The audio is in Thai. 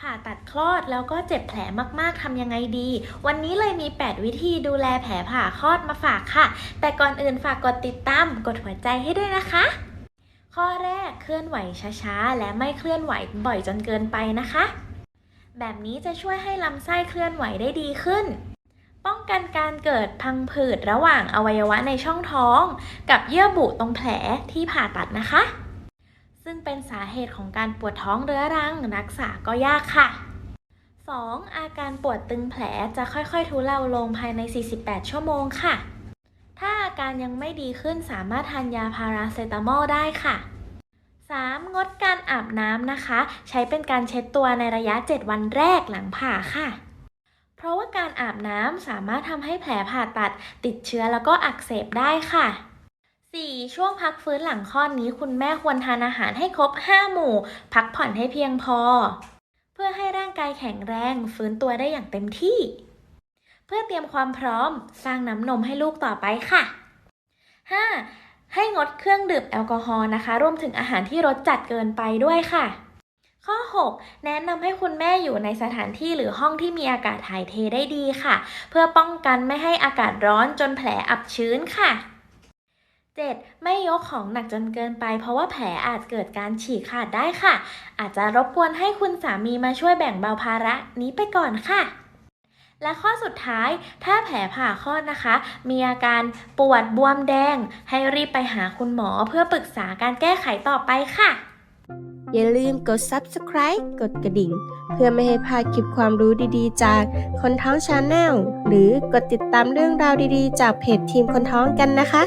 ผ่าตัดคลอดแล้วก็เจ็บแผลมากๆทำยังไงดี วันนี้เลยมี 8 วิธีดูแลแผลผ่าคลอดมาฝากค่ะ แต่ก่อนอื่นฝากกดติดตาม กดหัวใจให้ด้วยนะคะ ข้อแรกเคลื่อนไหวช้าๆ และไม่เคลื่อนไหวบ่อยจนเกินไปนะคะ แบบนี้จะช่วยให้ลำไส้เคลื่อนไหวได้ดีขึ้น ป้องกันการเกิดพังผืดระหว่างอวัยวะในช่องท้อง กับเยื่อบุตรงแผลที่ผ่าตัดนะคะ ซึ่งเป็นสาเหตุของการปวดท้องเรื้อรังรักษาก็ยากค่ะ 2. อาการปวดตึงแผลจะค่อยๆ ทุเลาลงภายใน 48 ชั่วโมงค่ะ ถ้าอาการยังไม่ดีขึ้นสามารถทานยาพาราเซตามอลได้ค่ะ 3. งดการอาบน้ำนะคะ ใช้เป็นการเช็ดตัวในระยะ 7 วันแรกหลังผ่าค่ะ เพราะว่าการอาบน้ำสามารถทำให้แผลผ่าตัด ติดเชื้อแล้วก็อักเสบได้ค่ะ 4. ช่วงพักฟื้นหลังคลอดนี้คุณแม่ควรทานอาหารให้ครบ 5 หมู่ พักผ่อนให้เพียงพอ เพื่อให้ร่างกายแข็งแรงฟื้นตัวได้อย่างเต็มที่ เพื่อเตรียมความพร้อมสร้างน้ำนมให้ลูกต่อไปค่ะ 5. ให้งดเครื่องดื่มแอลกอฮอล์นะคะ รวมถึงอาหารที่รสจัดเกินไปด้วยค่ะ ข้อ 6 แนะนำให้คุณแม่อยู่ในสถานที่หรือห้องที่มีอากาศถ่ายเทได้ดีค่ะ เพื่อป้องกันไม่ให้อากาศร้อนจนแผลอับชื้นค่ะ 7. ไม่ยกของหนักจนเกินไป เพราะว่าแผลอาจเกิดการฉีกขาดได้ค่ะ อาจจะรบกวนให้คุณสามีมาช่วยแบ่งเบาภาระนี้ไปก่อนค่ะ และข้อสุดท้าย ถ้าแผลผ่าคลอดนะคะ มีอาการปวดบวมแดง ให้รีบไปหาคุณหมอเพื่อปรึกษาการแก้ไขต่อไปค่ะ อย่าลืมกด subscribe กดกระดิ่ง เพื่อไม่ให้พลาดคลิปความรู้ดีๆ จากคนท้องชาแนลหรือกดติดตามเรื่องราวดีๆ จากเพจทีมคนท้องกันนะคะ